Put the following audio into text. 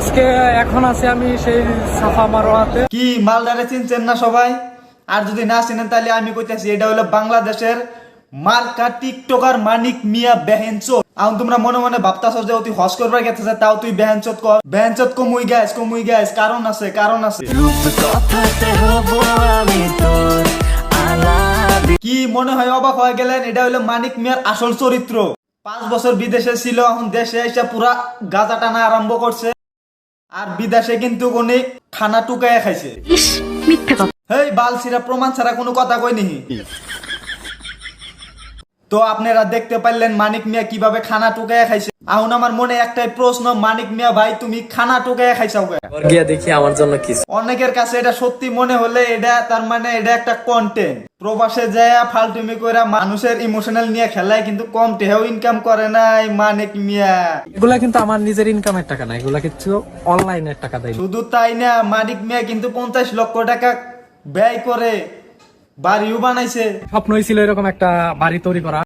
আজকে এখন আছি আমি সেই সাফা মারোয়াতে। কি, মালদারে চিনছেন না সবাই? আর যদি না চিনেন, তাহলে আমি কইতেছি, এটা হলো বাংলাদেশের মার্কা টিকটকার মানিক মিয়া তোমরা মনে মনে যে হস করবার গেছে তাও তুই কর। কমুই গ্যাস কমুই গ্যাস কারণ আছে কারণ আছে। কি মনে হয়, অবাক হয়ে গেলেন, এটা হলো মানিক মিয়ার আসল চরিত্র। পাঁচ বছর বিদেশে ছিল এখন দেশে এসে পুরা গাজা টানা আরম্ভ করছে। আর বিদেশে কিন্তু উনি খানা টুকাইয়া খাইছে। হেই বালসিরা প্রমাণ ছাড়া কোনো কথা কই নিহি তো আপনারা দেখতে পারলেন মানিক মিয়া কীভাবে খানা টুকাইয়া খাইছে। এখন আমার মনে একটাই প্রশ্ন মানিক মিয়া ভাই তুমি খানা টুকাইয়া খাইছাও? দেখি আমার জন্য কি। অনেকের কাছে এটা সত্যি মনে হলে এটা তার মানে এটা একটা কন্টেন্ট প্রবাসে যায় ফালতুমি করে মানুষের ইমোশনাল নিয়ে খেলায় কিন্তু কম টেহেও ইনকাম করে নাই মানিক মিয়া। এগুলা কিন্তু আমার নিজের ইনকামের টাকা না এগুলা কিছু অনলাইনের টাকা দেয়। শুধু তাই না মানিক মিয়া কিন্তু পঞ্চাশ লক্ষ টাকা ব্যয় করে বাড়িও বানাইছে। স্বপ্ন ছিল এরকম একটা বাড়ি তৈরি করা।